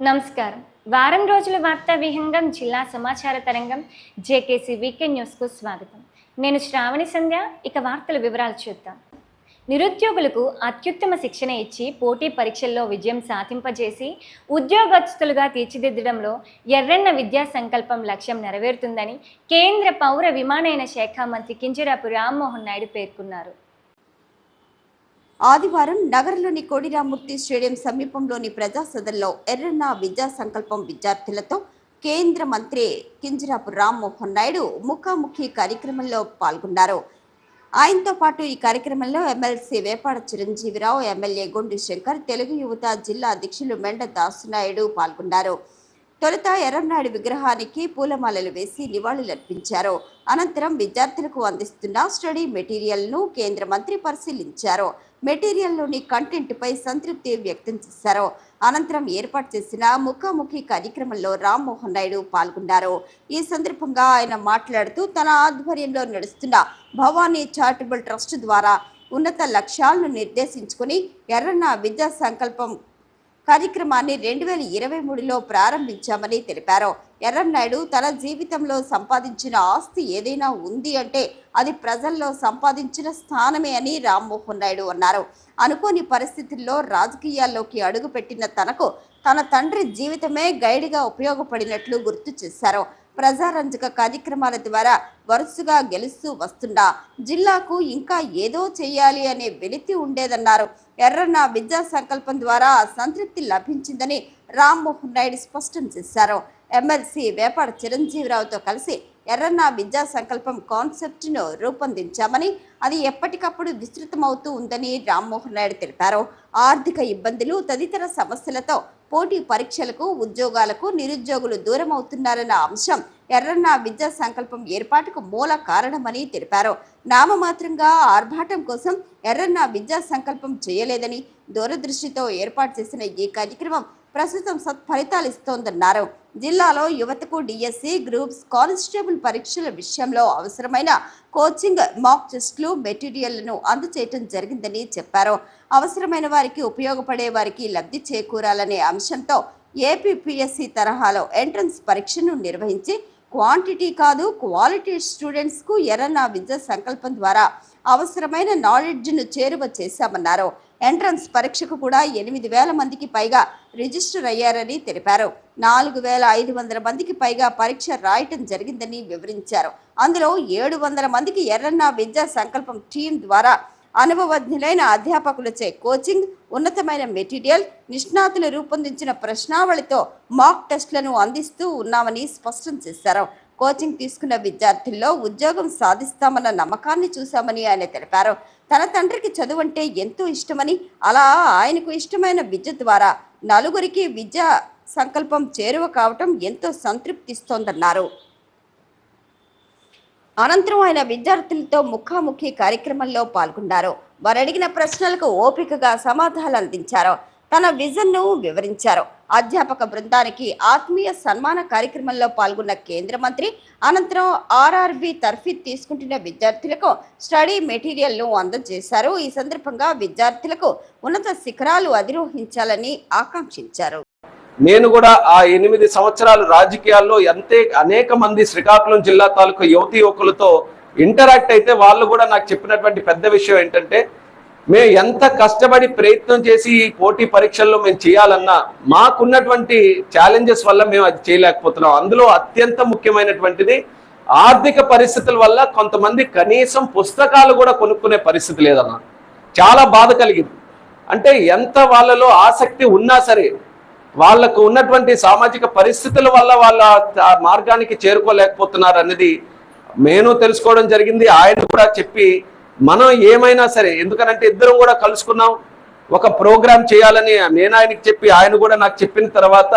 నమస్కారం. వారం రోజుల వార్తా విహంగం జిల్లా సమాచార తరంగం జేకేసీ వీకెండ్ న్యూస్కు స్వాగతం. నేను శ్రావణి సంధ్య ఇక వార్తల వివరాలు చూద్దాం. నిరుద్యోగులకు అత్యుత్తమ శిక్షణ ఇచ్చి పోటీ పరీక్షల్లో విజయం సాధింపజేసి ఉద్యోగస్తులుగా తీర్చిదిద్దడంలో ఎర్రన్న విద్యా సంకల్పం లక్ష్యం నెరవేరుతుందని కేంద్ర పౌర విమానయాన శాఖ మంత్రి కింజరాపు రామ్మోహన్ నాయుడు పేర్కొన్నారు. ఆదివారం నగరంలోని కోడిరామూర్తి స్టేడియం సమీపంలోని ప్రజాసదల్లో ఎర్రన్న విద్యా సంకల్పం విద్యార్థులతో కేంద్ర మంత్రి కింజరాపు రామ్మోహన్ నాయుడు ముఖాముఖి కార్యక్రమంలో పాల్గొన్నారు. ఆయనతో పాటు ఈ కార్యక్రమంలో ఎమ్మెల్సీ వేపాడ చిరంజీవిరావు ఎమ్మెల్యే గుండు శంకర్ తెలుగు యువత జిల్లా అధ్యక్షులు మెండ దాసునాయుడు పాల్గొన్నారు. తొలుత ఎర్రనాయుడు విగ్రహానికి పూలమాలలు వేసి నివాళులర్పించారు. అనంతరం విద్యార్థులకు అందిస్తున్న స్టడీ మెటీరియల్ను కేంద్ర మంత్రి పరిశీలించారు. మెటీరియల్లోని కంటెంట్పై సంతృప్తి వ్యక్తం చేశారు. అనంతరం ఏర్పాటు చేసిన ముఖాముఖి కార్యక్రమంలో రామ్మోహన్ నాయుడు పాల్గొన్నారు. ఈ సందర్భంగా ఆయన మాట్లాడుతూ తన ఆధ్వర్యంలో నడుస్తున్న భవానీ చారిటబుల్ ట్రస్ట్ ద్వారా ఉన్నత లక్ష్యాలను నిర్దేశించుకుని ఎర్రన్న విద్యా సంకల్పం కార్యక్రమాన్ని రెండు వేల ఇరవై మూడులో ప్రారంభించామని తెలిపారు. ఎర్రన్నాయుడు తన జీవితంలో సంపాదించిన ఆస్తి ఏదైనా ఉంది అంటే అది ప్రజల్లో సంపాదించిన స్థానమే అని రామ్మోహన్ నాయుడు అన్నారు. అనుకోని పరిస్థితుల్లో రాజకీయాల్లోకి అడుగుపెట్టిన తనకు తన తండ్రి జీవితమే గైడ్గా ఉపయోగపడినట్లు గుర్తు చేశారు. ప్రజారంజక కార్యక్రమాల ద్వారా వరుసగా గెలుస్తూ వస్తుండా. జిల్లాకు ఇంకా ఏదో చేయాలి అనే వెలితి ఉండేదన్నారు. ఎర్రన్న విద్యా సంకల్పం ద్వారా సంతృప్తి లభించిందని రామ్మోహన్ నాయుడు స్పష్టం చేశారు. ఎమ్మెల్సీ వేపాడ చిరంజీవిరావుతో కలిసి ఎర్రన్న విద్యా సంకల్పం కాన్సెప్ట్ను రూపొందించామని అది ఎప్పటికప్పుడు విస్తృతమవుతూ ఉందని రామ్మోహన్ నాయుడు తెలిపారు. ఆర్థిక ఇబ్బందులు తదితర సమస్యలతో పోటీ పరీక్షలకు ఉద్యోగాలకు నిరుద్యోగులు దూరం అవుతున్నారన్న అంశం ఎర్రన్న విద్యా సంకల్పం ఏర్పాటుకు మూల కారణమని తెలిపారు. నామమాత్రంగా ఆర్భాటం కోసం ఎర్రన్న విద్యా సంకల్పం చేయలేదని దూరదృష్టితో ఏర్పాటు చేసిన ఈ కార్యక్రమం ప్రస్తుతం సత్ఫలితాలు ఇస్తోందన్నారు. జిల్లాలో యువతకు డిఎస్సి గ్రూప్స్ కానిస్టేబుల్ పరీక్షల విషయంలో అవసరమైన కోచింగ్ మాక్ టెస్టులు మెటీరియల్లను అందచేయటం జరిగిందని చెప్పారు. అవసరమైన వారికి ఉపయోగపడే వారికి లబ్ధి చేకూరాలనే అంశంతో ఏపీపీఎస్సి తరహాలో ఎంట్రన్స్ పరీక్షను నిర్వహించి క్వాంటిటీ కాదు క్వాలిటీ స్టూడెంట్స్కు ఎర్రన్న విద్యా సంకల్పం ద్వారా అవసరమైన నాలెడ్జ్ను చేరువ చేశామన్నారు. ఎంట్రన్స్ పరీక్షకు కూడా ఎనిమిది వేల మందికి పైగా రిజిస్టర్ అయ్యారని తెలిపారు. నాలుగు వేల ఐదు వందల మందికి పైగా పరీక్ష రాయటం జరిగిందని వివరించారు. అందులో ఏడు వందల మందికి ఎర్రన్న విద్యా సంకల్పం టీం ద్వారా అనుభవజ్ఞులైన అధ్యాపకులచే కోచింగ్ ఉన్నతమైన మెటీరియల్ నిష్ణాతులు రూపొందించిన ప్రశ్నావళితో మాక్ టెస్ట్లను అందిస్తూ ఉన్నామని స్పష్టం చేశారు. కోచింగ్ తీసుకున్న విద్యార్థుల్లో ఉద్యోగం సాధిస్తామన్న నమ్మకాన్ని చూశామని ఆయన తెలిపారు. తన తండ్రికి చదువు అంటే ఎంతో ఇష్టమని అలా ఆయనకు ఇష్టమైన విద్య ద్వారా నలుగురికి విద్యా సంకల్పం చేరువ కావటం ఎంతో సంతృప్తిస్తోందన్నారు. అనంతరం ఆయన విద్యార్థులతో ముఖాముఖి కార్యక్రమంలో పాల్గొన్నారు. వారు అడిగిన ప్రశ్నలకు ఓపికగా సమాధానాలు అందించారు. తన విజన్ను వివరించారు. అధ్యాపక బృందానికి ఆత్మీయ సన్మాన కార్యక్రమంలో పాల్గొన్న కేంద్ర మంత్రి అనంతరం ఆర్ఆర్బి తర్ఫీ తీసుకుంటున్న విద్యార్థులకు స్టడీ మెటీరియల్ను అందజేశారు. ఈ సందర్భంగా విద్యార్థులకు ఉన్నత శిఖరాలు అధిరోహించాలని ఆకాంక్షించారు. నేను కూడా ఆ ఎనిమిది సంవత్సరాలు రాజకీయాల్లో ఎంతే అనేక మంది శ్రీకాకుళం జిల్లా తాలూకు యువతి యువకులతో ఇంటరాక్ట్ అయితే వాళ్ళు కూడా నాకు చెప్పినటువంటి పెద్ద విషయం ఏంటంటే మేము ఎంత కష్టపడి ప్రయత్నం చేసి ఈ పోటీ పరీక్షల్లో మేము చేయాలన్నా మాకున్నటువంటి ఛాలెంజెస్ వల్ల మేము అది చేయలేకపోతున్నాం. అందులో అత్యంత ముఖ్యమైనటువంటిది ఆర్థిక పరిస్థితుల వల్ల కొంతమంది కనీసం పుస్తకాలు కూడా కొనుక్కునే పరిస్థితి లేదన్న. చాలా బాధ కలిగింది. అంటే ఎంత వాళ్ళలో ఆసక్తి ఉన్నా సరే వాళ్ళకు ఉన్నటువంటి సామాజిక పరిస్థితుల వల్ల వాళ్ళ మార్గానికి చేరుకోలేకపోతున్నారు అనేది నేను తెలుసుకోవడం జరిగింది. ఆయన కూడా చెప్పి మనం ఏమైనా సరే ఎందుకనంటే ఇద్దరం కూడా కలుసుకున్నాం. ఒక ప్రోగ్రాం చేయాలని నేను ఆయనకి చెప్పి ఆయన కూడా నాకు చెప్పిన తర్వాత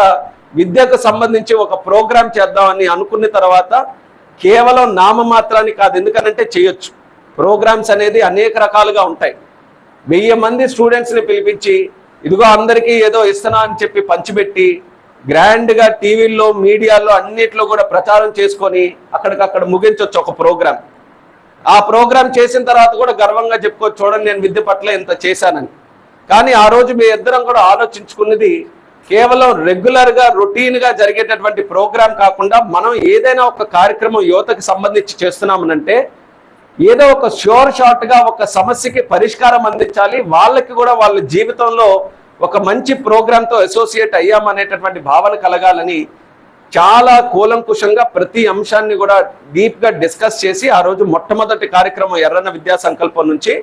విద్యకు సంబంధించి ఒక ప్రోగ్రాం చేద్దామని అనుకున్న తర్వాత కేవలం నామమాత్రాన్ని కాదు ఎందుకనంటే చేయొచ్చు. ప్రోగ్రామ్స్ అనేది అనేక రకాలుగా ఉంటాయి. వెయ్యి మంది స్టూడెంట్స్ని పిలిపించి ఇదిగో అందరికీ ఏదో ఇస్తున్నా అని చెప్పి పంచిపెట్టి గ్రాండ్గా టీవీల్లో మీడియాలో అన్నిట్లో కూడా ప్రచారం చేసుకొని అక్కడికక్కడ ముగించవచ్చు ఒక ప్రోగ్రామ్ ఆ ప్రోగ్రాం చేసిన తర్వాత కూడా గర్వంగా చెప్పుకోవచ్చు చూడండి నేను విద్య పట్ల ఇంత చేశానని. కానీ ఆ రోజు మీ ఇద్దరం కూడా ఆలోచించుకున్నది కేవలం రెగ్యులర్గా రొటీన్గా జరిగేటటువంటి ప్రోగ్రాం కాకుండా మనం ఏదైనా ఒక కార్యక్రమం యువతకు సంబంధించి చేస్తున్నామనంటే ఏదో ఒక షోర్ షార్ట్గా ఒక సమస్యకి పరిష్కారం అందించాలి వాళ్ళకి కూడా వాళ్ళ జీవితంలో ఒక మంచి ప్రోగ్రాంతో అసోసియేట్ అయ్యామనేటటువంటి భావన కలగాలని చాలా కూలంకుషంగా ప్రతి అంశాన్ని కూడా డీప్గా డిస్కస్ చేసి ఆ రోజు మొట్టమొదటి కార్యక్రమం ఎర్రన్న విద్యా సంకల్పం నుంచి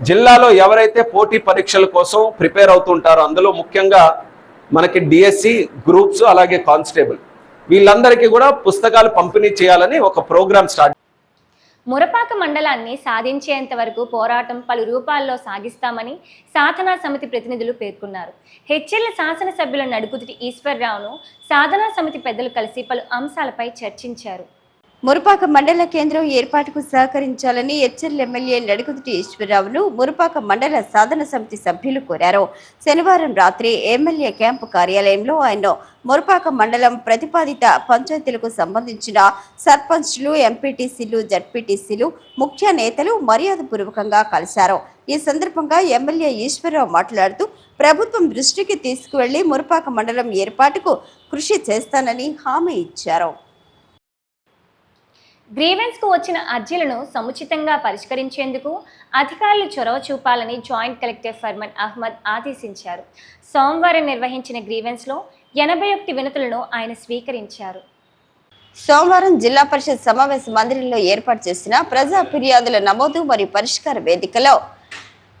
జిల్లాలో ఎవరైతే పోటీ పరీక్షల కోసం ప్రిపేర్ అవుతుంటారో అందులో ముఖ్యంగా మనకి డిఎస్సి గ్రూప్స్ అలాగే కానిస్టేబుల్ వీళ్ళందరికీ కూడా పుస్తకాలు పంపిణీ చేయాలని ఒక ప్రోగ్రామ్ స్టార్ట్ మురపాక మండలాన్ని సాధించేంత వరకు పోరాటం పలు రూపాల్లో సాగిస్తామని సాధనా సమితి ప్రతినిధులు పేర్కొన్నారు. హెచ్ఎల్ శాసనసభ్యుల నడుకుతిటి ఈశ్వర్రావును సాధనా సమితి పెద్దలు కలిసి పలు అంశాలపై చర్చించారు. మురుపాక మండల కేంద్రం ఏర్పాటుకు సహకరించాలని హెచ్ఎల్ ఎమ్మెల్యే నడుగుదుటి ఈశ్వరరావును మురుపాక మండల సాధన సమితి సభ్యులు కోరారు. శనివారం రాత్రి ఎమ్మెల్యే క్యాంపు కార్యాలయంలో ఆయన మురుపాక మండలం ప్రతిపాదిత పంచాయతీలకు సంబంధించిన సర్పంచ్లు ఎంపీటీసీలు జడ్పీటీసీలు ముఖ్య నేతలు మర్యాదపూర్వకంగా కలిశారు. ఈ సందర్భంగా ఎమ్మెల్యే ఈశ్వరరావు మాట్లాడుతూ ప్రభుత్వం దృష్టికి తీసుకువెళ్ళి మురుపాక మండలం ఏర్పాటుకు కృషి చేస్తానని హామీ ఇచ్చారు. గ్రీవెన్స్కు వచ్చిన అర్జీలను సముచితంగా పరిష్కరించేందుకు అధికారులు చొరవ చూపాలని జాయింట్ కలెక్టర్ ఫర్మన్ అహ్మద్ ఆదేశించారు. సోమవారం నిర్వహించిన గ్రీవెన్స్లో ఎనభై ఒకటి వినతులను ఆయన స్వీకరించారు. సోమవారం జిల్లా పరిషత్ సమావేశ మందిరంలో ఏర్పాటు చేసిన ప్రజా ఫిర్యాదుల నమోదు మరియు పరిష్కార వేదికలో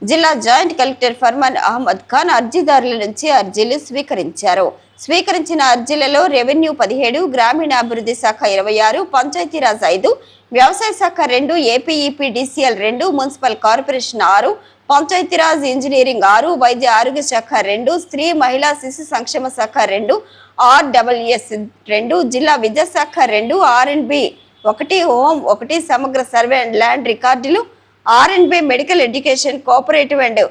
జిల్లా జాయింట్ కలెక్టర్ ఫర్మాన్ అహ్మద్ ఖాన్ అర్జీదారుల నుంచి అర్జీలు స్వీకరించారు. స్వీకరించిన అర్జీలలో రెవెన్యూ పదిహేడు గ్రామీణాభివృద్ధి శాఖ ఇరవై ఆరు పంచాయతీరాజ్ ఐదు వ్యవసాయ శాఖ రెండు ఏపీఈపీ డిసిఎల్ రెండు మున్సిపల్ కార్పొరేషన్ ఆరు పంచాయతీరాజ్ ఇంజనీరింగ్ ఆరు వైద్య ఆరోగ్య శాఖ రెండు స్త్రీ మహిళా శిశు సంక్షేమ శాఖ రెండు ఆర్డబ్ల్యూఎస్ రెండు జిల్లా విద్యాశాఖ రెండు ఆర్ఎండ్బి ఒకటి హోమ్ ఒకటి సమగ్ర సర్వే అండ్ ల్యాండ్ రికార్డులు ఆర్ఎండ్బి మెడికల్ ఎడ్యుకేషన్ కోఆపరేటివ్ అండ్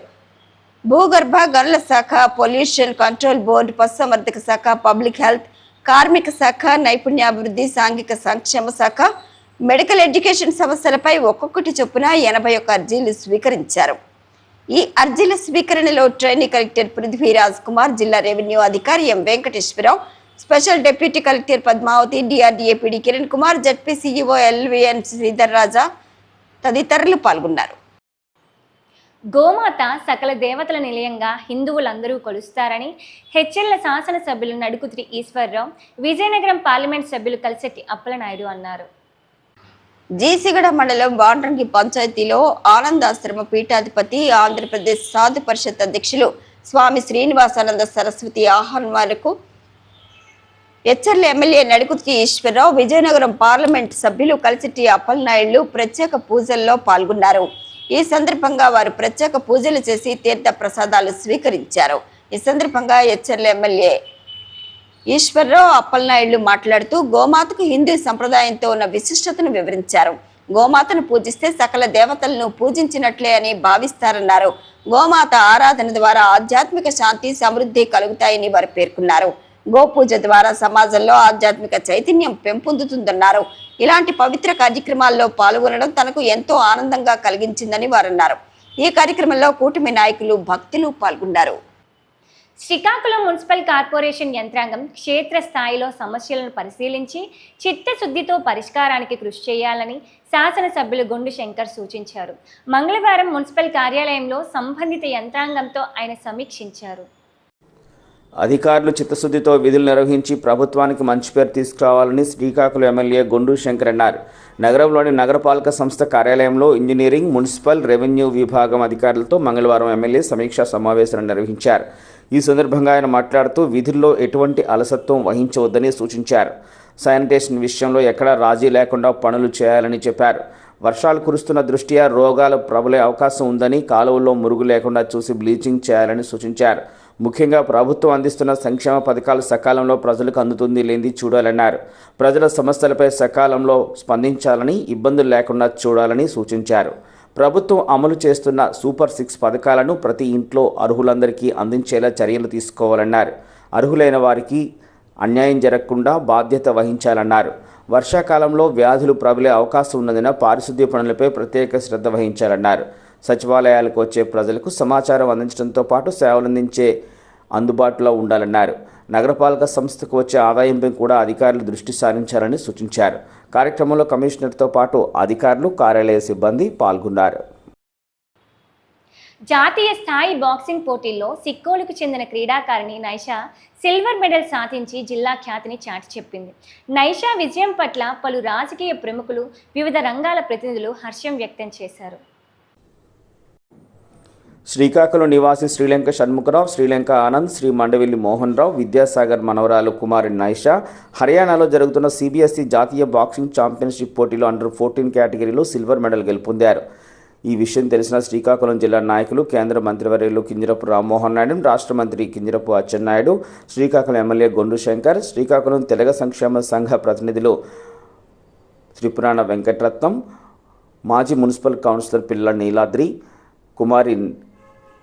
భూగర్భ గనుల శాఖ పొల్యూషన్ కంట్రోల్ బోర్డు పశుసంవర్ధక శాఖ పబ్లిక్ హెల్త్ కార్మిక శాఖ నైపుణ్యాభివృద్ధి సాంఘిక సంక్షేమ శాఖ మెడికల్ ఎడ్యుకేషన్ సమస్యలపై ఒక్కొక్కటి చొప్పున ఎనభై ఒక్క అర్జీలు స్వీకరించారు. ఈ అర్జీల స్వీకరణలో ట్రైనింగ్ కలెక్టర్ పృథ్వీరాజ్ కుమార్ జిల్లా రెవెన్యూ అధికారి M Venkateswararao special deputy collector Padmavathi DRDA PD Kiran Kumar ZP CEO LVN Sridhar Raja తదితరులు పాల్గొన్నారు. గోమాత సకల దేవతల నిలయంగా హిందువులందరూ కొలుస్తారని హెచ్ఎల్ల శాసనసభ్యులు నడుకుతిరి ఈశ్వర్రావు విజయనగరం పార్లమెంట్ సభ్యులు కలిసెట్టి అప్పలనాయుడు అన్నారు. జీసిగడ మండలం వాండ్రంగి పంచాయతీలో ఆనందాశ్రమ పీఠాధిపతి ఆంధ్రప్రదేశ్ సాధు పరిషత్ అధ్యక్షులు స్వామి శ్రీనివాసానంద సరస్వతి ఆహ్వానాలకు హెచ్చర్ల ఎమ్మెల్యే నడుకుతి ఈశ్వరరావు విజయనగరం పార్లమెంట్ సభ్యులు కలిసిటి అప్పలనాయుళ్ళు ప్రత్యేక పూజల్లో పాల్గొన్నారు. ఈ సందర్భంగా వారు ప్రత్యేక పూజలు చేసి తీర్థ ప్రసాదాలు స్వీకరించారు. ఈ సందర్భంగా హెచ్చర్ల ఎమ్మెల్యే ఈశ్వరరావు అప్పలనాయుడు మాట్లాడుతూ గోమాతకు హిందూ సంప్రదాయంతో ఉన్న విశిష్టతను వివరించారు. గోమాతను పూజిస్తే సకల దేవతలను పూజించినట్లే అని భావిస్తారన్నారు. గోమాత ఆరాధన ద్వారా ఆధ్యాత్మిక శాంతి సమృద్ధి కలుగుతాయని వారు పేర్కొన్నారు. గోపూజ ద్వారా సమాజంలో ఆధ్యాత్మిక చైతన్యం పెంపొందుతుందన్నారు. ఇలాంటి పవిత్ర కార్యక్రమాల్లో పాల్గొనడం తనకు ఎంతో ఆనందంగా కలిగించిందని వారన్నారు. ఈ కార్యక్రమంలో కూటమి నాయకులు భక్తులు పాల్గొన్నారు. శ్రీకాకుళం మున్సిపల్ కార్పొరేషన్ యంత్రాంగం క్షేత్ర స్థాయిలో సమస్యలను పరిశీలించి చిత్తశుద్ధితో పరిష్కారానికి కృషి చేయాలని శాసనసభ్యులు గుండు శంకర్ సూచించారు. మంగళవారం మున్సిపల్ కార్యాలయంలో సంబంధిత యంత్రాంగంతో ఆయన సమీక్షించారు. అధికారులు చిత్తశుద్ధితో విధులు నిర్వహించి ప్రభుత్వానికి మంచి పేరు తీసుకురావాలని శ్రీకాకుళం ఎమ్మెల్యే గొండు శంకర్ అన్నారు. నగరంలోని నగరపాలక సంస్థ కార్యాలయంలో ఇంజనీరింగ్ మున్సిపల్ రెవెన్యూ విభాగం అధికారులతో మంగళవారం ఎమ్మెల్యే సమీక్షా సమావేశాన్ని నిర్వహించారు. ఈ సందర్భంగా ఆయన మాట్లాడుతూ విధుల్లో ఎటువంటి అలసత్వం వహించవద్దని సూచించారు. శానిటేషన్ విషయంలో ఎక్కడా రాజీ లేకుండా పనులు చేయాలని చెప్పారు. వర్షాలు కురుస్తున్న దృష్ట్యా రోగాలు ప్రబలే అవకాశం ఉందని కాలువల్లో మురుగు లేకుండా చూసి బ్లీచింగ్ చేయాలని సూచించారు. ముఖ్యంగా ప్రభుత్వం అందిస్తున్న సంక్షేమ పథకాలు సకాలంలో ప్రజలకు అందుతుంది లేనిది చూడాలన్నారు. ప్రజల సమస్యలపై సకాలంలో స్పందించాలని ఇబ్బందులు లేకుండా చూడాలని సూచించారు. ప్రభుత్వం అమలు చేస్తున్న సూపర్ సిక్స్ పథకాలను ప్రతి ఇంట్లో అర్హులందరికీ అందించేలా చర్యలు తీసుకోవాలన్నారు. అర్హులైన వారికి అన్యాయం జరగకుండా బాధ్యత వహించాలన్నారు. వర్షాకాలంలో వ్యాధులు ప్రబలే అవకాశం ఉన్నందున పారిశుద్ధ్య పనులపై ప్రత్యేక శ్రద్ధ వహించాలన్నారు. సచివాలయాలకు వచ్చే ప్రజలకు సమాచారం అందించడంతో పాటు సేవలందించే అందుబాటులో ఉండాలన్నారు. నగరపాలక సంస్థకు వచ్చే ఆదాయంపై కూడా అధికారులు దృష్టి సారించాలని సూచించారు. కార్యక్రమంలో కమిషనర్తో పాటు అధికారులు కార్యాలయ సిబ్బంది పాల్గొన్నారు. జాతీయ స్థాయి బాక్సింగ్ పోటీల్లో సిక్కోలుకు చెందిన క్రీడాకారిణి నైషా సిల్వర్ మెడల్ సాధించి జిల్లా ఖ్యాతిని చాటి చెప్పింది. నైషా విజయం పట్ల పలు రాజకీయ ప్రముఖులు వివిధ రంగాల ప్రతినిధులు హర్షం వ్యక్తం చేశారు. శ్రీకాకుళం నివాసి శ్రీలంక షణ్ముఖరావు శ్రీలంక ఆనంద్ శ్రీ మండవిల్లి మోహన్ రావు విద్యాసాగర్ మనవరాలు కుమారి నైషా. హర్యానాలో జరుగుతున్న సిబిఎస్ఈ జాతీయ బాక్సింగ్ ఛాంపియన్షిప్ పోటీలో అండర్ ఫోర్టీన్ కేటగిరీలో సిల్వర్ మెడల్ గెలుపొందారు. ఈ విషయం తెలిసిన శ్రీకాకుళం జిల్లా నాయకులు కేంద్ర మంత్రివర్యులు కింజరపు రామ్మోహన్ నాయుడు రాష్ట్ర మంత్రి కింజరపు అచ్చెన్నాయుడు శ్రీకాకుళం ఎమ్మెల్యే గొండు శంకర్ శ్రీకాకుళం తెలగ సంక్షేమ సంఘ ప్రతినిధులు త్రిపురాణ వెంకటరత్నం మాజీ మున్సిపల్ కౌన్సిలర్ పిల్ల నీలాద్రి కుమారి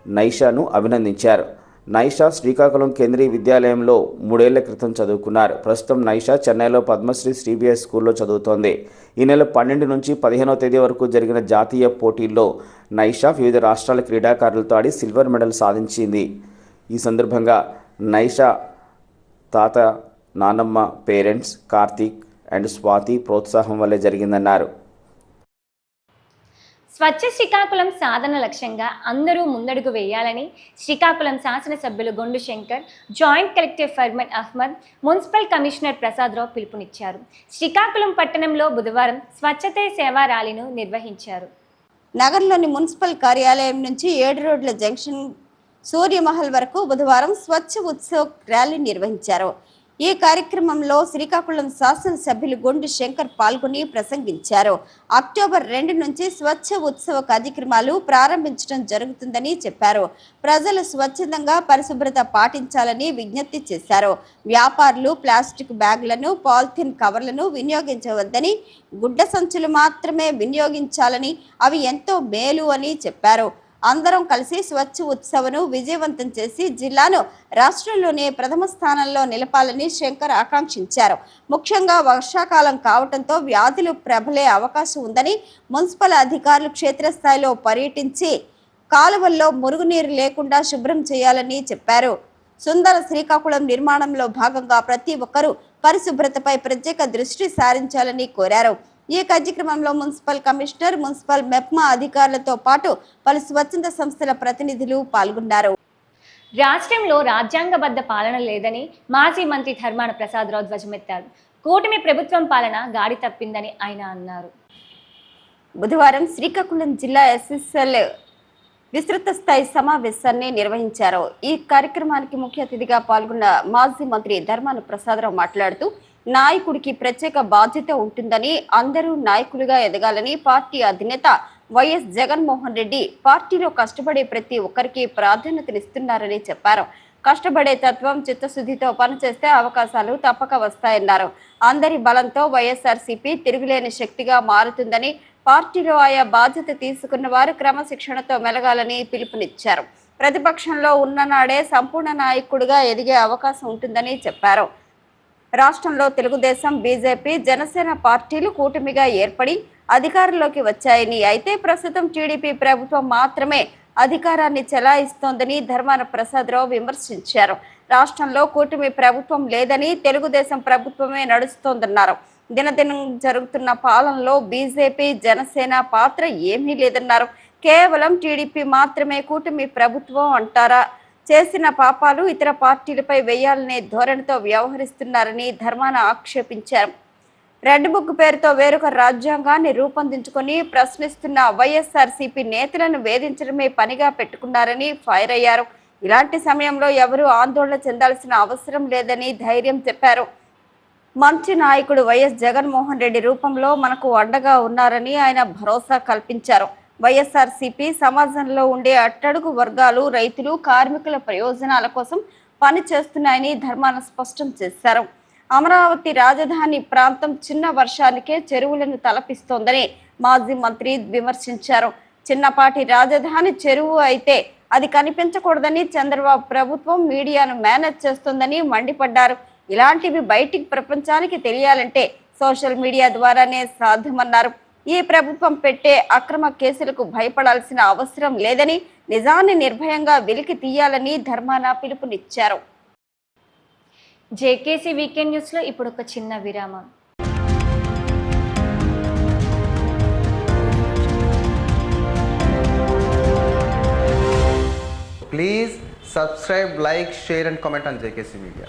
నైషాను అభినందించారు. నైషా శ్రీకాకుళం కేంద్రీయ విద్యాలయంలో మూడేళ్ళ క్రితం చదువుకున్నారు. ప్రస్తుతం నైషా చెన్నైలో పద్మశ్రీ సిబిఎస్ స్కూల్లో చదువుతోంది. ఈ నెల పన్నెండు నుంచి పదిహేనో తేదీ వరకు జరిగిన జాతీయ పోటీల్లో నైషా వివిధ రాష్ట్రాల క్రీడాకారులతో ఆడి సిల్వర్ మెడల్ సాధించింది. ఈ సందర్భంగా నైషా తాత నానమ్మ పేరెంట్స్ కార్తీక్ అండ్ స్వాతి ప్రోత్సాహం వల్లే జరిగిందన్నారు. స్వచ్ఛ శ్రీకాకుళం సాధన లక్ష్యంగా అందరూ ముందడుగు వేయాలని శ్రీకాకుళం శాసనసభ్యులు Gondu Shankar joint collector Farman Ahmed municipal commissioner Prasadarao పిలుపునిచ్చారు. శ్రీకాకుళం పట్టణంలో బుధవారం స్వచ్ఛతే సేవా ర్యాలీను నిర్వహించారు. నగరంలోని మున్సిపల్ కార్యాలయం నుంచి ఏడు రోడ్ల జంక్షన్ సూర్యమహల్ వరకు బుధవారం స్వచ్ఛ ఉత్సవ్ ర్యాలీ నిర్వహించారు. ఈ కార్యక్రమంలో శ్రీకాకుళం శాసనసభ్యులు గొండు శంకర్ పాల్గొని ప్రసంగించారు. అక్టోబర్ రెండు నుంచి స్వచ్ఛ ఉత్సవ కార్యక్రమాలు ప్రారంభించడం జరుగుతుందని చెప్పారు. ప్రజలు స్వచ్ఛందంగా పరిశుభ్రత పాటించాలని విజ్ఞప్తి చేశారు. వ్యాపారులు ప్లాస్టిక్ బ్యాగులను పాలిథిన్ కవర్లను వినియోగించవద్దని గుడ్డ సంచులు మాత్రమే వినియోగించాలని అవి ఎంతో మేలు అని చెప్పారు. అందరం కలిసి స్వచ్ఛ ఉత్సవను విజయవంతం చేసి జిల్లాను రాష్ట్రంలోనే ప్రథమ స్థానంలో నిలపాలని శంకర్ ఆకాంక్షించారు. ముఖ్యంగా వర్షాకాలం కావడంతో వ్యాధులు ప్రబలే అవకాశం ఉందని మున్సిపల్ అధికారులు క్షేత్రస్థాయిలో పర్యటించి కాలువల్లో మురుగునీరు లేకుండా శుభ్రం చేయాలని చెప్పారు. సుందర శ్రీకాకుళం నిర్మాణంలో భాగంగా ప్రతి ఒక్కరూ పరిశుభ్రతపై ప్రత్యేక దృష్టి సారించాలని కోరారు. ఈ కార్యక్రమంలో మున్సిపల్ కమిషనర్ మున్సిపల్ మెప్మా అధికారులతో పాటు పలు స్వచ్ఛంద సంస్థల ప్రతినిధులు పాల్గొన్నారు. రాష్ట్రంలో రాజ్యాంగబద్ధ పాలన లేదని మాజీ మంత్రి ధర్మాన ప్రసాదరావు ధ్వజమెత్తారు. కూటమి ప్రభుత్వం పాలన గాడి తప్పిందని ఆయన అన్నారు. బుధవారం శ్రీకాకుళం జిల్లా ఎస్ఎస్ఎల్ విస్తృత స్థాయి సమావేశాన్ని నిర్వహించారు. ఈ కార్యక్రమానికి ముఖ్య అతిథిగా పాల్గొన్న మాజీ మంత్రి ధర్మాన ప్రసాదరావు మాట్లాడుతూ నాయకుడికి ప్రత్యేక బాధ్యత ఉంటుందని అందరూ నాయకులుగా ఎదగాలని పార్టీ అధినేత వైఎస్ జగన్మోహన్ రెడ్డి పార్టీలో కష్టపడే ప్రతి ఒక్కరికి ప్రాధాన్యతనిస్తున్నారని చెప్పారు. కష్టపడే తత్వం చిత్తశుద్ధితో పనిచేస్తే అవకాశాలు తప్పక వస్తాయన్నారు. అందరి బలంతో వైఎస్ఆర్సీపీ తిరుగులేని శక్తిగా మారుతుందని పార్టీలో ఆయా బాధ్యత తీసుకున్న వారు క్రమశిక్షణతో మెలగాలని పిలుపునిచ్చారు. ప్రతిపక్షంలో ఉన్ననాడే సంపూర్ణ నాయకుడిగా ఎదిగే అవకాశం ఉంటుందని చెప్పారు. రాష్ట్రంలో తెలుగుదేశం బీజేపీ జనసేన పార్టీలు కూటమిగా ఏర్పడి అధికారంలోకి వచ్చాయని అయితే ప్రస్తుతం టీడీపీ ప్రభుత్వం మాత్రమే అధికారాన్ని చెలాయిస్తోందని ధర్మాన ప్రసాదరావు విమర్శించారు. రాష్ట్రంలో కూటమి ప్రభుత్వం లేదని తెలుగుదేశం ప్రభుత్వమే నడుస్తోందన్నారు. దినదినం జరుగుతున్న పాలనలో బీజేపీ జనసేన పాత్ర ఏమీ లేదన్నారు. కేవలం టీడీపీ మాత్రమే కూటమి ప్రభుత్వం అంటారా? చేసిన పాపాలు ఇతర పార్టీలపై వేయాలనే ధోరణితో వ్యవహరిస్తున్నారని ధర్మాన ఆక్షేపించారు. రెడ్ బుక్ పేరుతో వేరొక రాజ్యాంగాన్ని రూపొందించుకొని ప్రశ్నిస్తున్న వైఎస్ఆర్సీపీ నేతలను వేధించడమే పనిగా పెట్టుకున్నారని ఫైర్ అయ్యారు. ఇలాంటి సమయంలో ఎవరూ ఆందోళన చెందాల్సిన అవసరం లేదని ధైర్యం చెప్పారు. మంచి నాయకుడు వైఎస్ జగన్మోహన్ రెడ్డి రూపంలో మనకు అండగా ఉన్నారని ఆయన భరోసా కల్పించారు. వైఎస్ఆర్సీపీ సమాజంలో ఉండే అట్టడుగు వర్గాలు రైతులు కార్మికుల ప్రయోజనాల కోసం పనిచేస్తున్నాయని ధర్మాన స్పష్టం చేశారు. అమరావతి రాజధాని ప్రాంతం చిన్న వర్షానికే చెరువులను తలపిస్తోందని మాజీ మంత్రి విమర్శించారు. చిన్నపాటి రాజధాని చెరువు అయితే అది కనిపించకూడదని చంద్రబాబు ప్రభుత్వం మీడియాను మేనేజ్ చేస్తుందని మండిపడ్డారు. ఇలాంటివి బయటికి ప్రపంచానికి తెలియాలంటే సోషల్ మీడియా ద్వారానే సాధ్యమన్నారు. ఈ ప్రభుత్వం పెట్టే అక్రమ కేసులకు భయపడాల్సిన అవసరం లేదని నిజాన్ని నిర్భయంగా వెలికి తీయాలని ధర్మాన పిలుపునిచ్చారు జేకేసీ వీకెండ్ న్యూస్లో ఇప్పుడు ఒక చిన్న విరామం Please subscribe, like, share, and comment on JKC Media.